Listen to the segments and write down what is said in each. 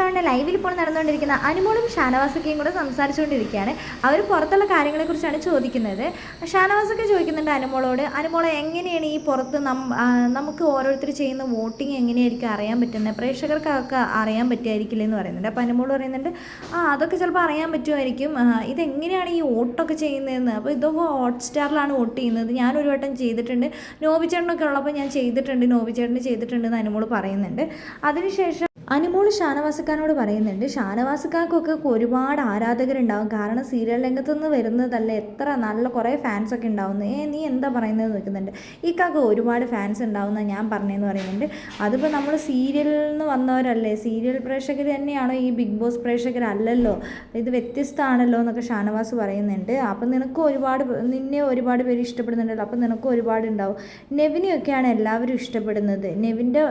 എപ്പിസോഡിന്റെ ലൈവിൽ ഇപ്പോൾ നടന്നുകൊണ്ടിരിക്കുന്ന അനുമോളും ഷാനവാസൊക്കെയും കൂടെ സംസാരിച്ചുകൊണ്ടിരിക്കുകയാണ്. അവർ പുറത്തുള്ള കാര്യങ്ങളെക്കുറിച്ചാണ് ചോദിക്കുന്നത്. ഷാനവാസൊക്കെ ചോദിക്കുന്നുണ്ട് അനുമോളോട് അനുമോള എങ്ങനെയാണ് ഈ പുറത്ത് നമുക്ക് ഓരോരുത്തർ ചെയ്യുന്ന വോട്ടിംഗ് എങ്ങനെയായിരിക്കും? അറിയാൻ പറ്റുന്നത് പ്രേക്ഷകർക്കൊക്കെ അറിയാൻ പറ്റുമായിരിക്കില്ല? എന്ന് പറയുന്നുണ്ട്. അപ്പോൾ അനുമോൾ പറയുന്നുണ്ട് ആ അതൊക്കെ ചിലപ്പോൾ അറിയാൻ പറ്റുമായിരിക്കും. ഇതെങ്ങനെയാണ് ഈ വോട്ടൊക്കെ ചെയ്യുന്നതെന്ന്? അപ്പോൾ ഇതൊക്കെ ഹോട്ട് സ്റ്റാറിലാണ് വോട്ട് ചെയ്യുന്നത്. ഞാൻ ഒരു വട്ടം ചെയ്തിട്ടുണ്ട്. നോബിച്ചേട്ടനൊക്കെ ഉള്ളപ്പോൾ ഞാൻ ചെയ്തിട്ടുണ്ട് നോബിച്ചേട്ടന് ചെയ്തിട്ടുണ്ടെന്ന് അനുമോൾ പറയുന്നുണ്ട്. അതിനുശേഷം അനുമോൾ ഷാനവാസക്കാരനോട് പറയുന്നുണ്ട് ഷാനവാസക്കാർക്കൊക്കെ ഒരുപാട് ആരാധകരുണ്ടാവും. കാരണം സീരിയൽ രംഗത്തുനിന്ന് വരുന്നതല്ല? എത്ര നല്ല കുറേ ഫാൻസ് ഒക്കെ ഉണ്ടാവുന്നു. ഏ നീ എന്താ പറയുന്നത് നിൽക്കുന്നുണ്ട് ഇക്കാക്ക് കാക്ക ഒരുപാട് ഫാൻസ് ഉണ്ടാവുന്ന ഞാൻ പറഞ്ഞതെന്ന് പറയുന്നുണ്ട്. അതിപ്പോൾ നമ്മൾ സീരിയലിൽ നിന്ന് വന്നവരല്ലേ? സീരിയൽ പ്രേക്ഷകർ തന്നെയാണോ ഈ ബിഗ് ബോസ് പ്രേക്ഷകരല്ലല്ലോ? ഇത് വ്യത്യസ്തമാണല്ലോ എന്നൊക്കെ ഷാനവാസ് പറയുന്നുണ്ട്. അപ്പം നിനക്ക് ഒരുപാട് നിന്നെ ഒരുപാട് പേര് ഇഷ്ടപ്പെടുന്നുണ്ടല്ലോ. അപ്പം നിനക്ക് ഒരുപാട് ഉണ്ടാവും. നെവിനെയൊക്കെയാണ് എല്ലാവരും ഇഷ്ടപ്പെടുന്നത്. നെവിന്റെ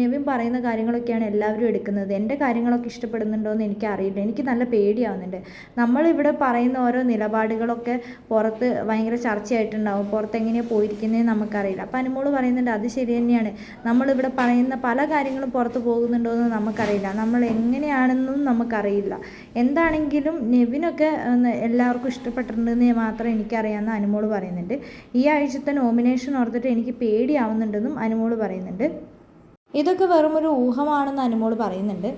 നെവിൻ പറയുന്ന കാര്യങ്ങളൊക്കെയാണ് എല്ലാവരും എടുക്കുന്നത്? എന്റെ കാര്യങ്ങളൊക്കെ ഇഷ്ടപ്പെടുന്നുണ്ടോ എന്ന് എനിക്കറിയില്ല. എനിക്ക് നല്ല പേടിയാവുന്നുണ്ട്. നമ്മളിവിടെ പറയുന്ന ഓരോ നിലപാടുകളൊക്കെ പുറത്ത് ഭയങ്കര ചർച്ചയായിട്ടുണ്ടാവും. പുറത്ത് എങ്ങനെയാണ് പോയിരിക്കുന്നതെന്ന് നമുക്കറിയില്ല. അപ്പം അനുമോൾ പറയുന്നുണ്ട് അത് ശരി തന്നെയാണ്. നമ്മളിവിടെ പറയുന്ന പല കാര്യങ്ങളും പുറത്ത് പോകുന്നുണ്ടോ എന്ന് നമുക്കറിയില്ല. നമ്മൾ എങ്ങനെയാണെന്നും നമുക്കറിയില്ല. എന്താണെങ്കിലും നെവിനൊക്കെ എല്ലാവർക്കും ഇഷ്ടപ്പെട്ടിട്ടുണ്ടെന്ന് മാത്രം എനിക്കറിയാമെന്ന് അനുമോൾ പറയുന്നുണ്ട്. ഈ ആഴ്ചത്തെ നോമിനേഷൻ ഓർത്തിട്ട് എനിക്ക് പേടിയാവുന്നുണ്ടെന്നും അനുമോൾ പറയുന്നുണ്ട്. ഇതൊക്കെ വെറുമൊരു ഊഹമാണെന്ന് അനുമോൾ പറയുന്നുണ്ട്.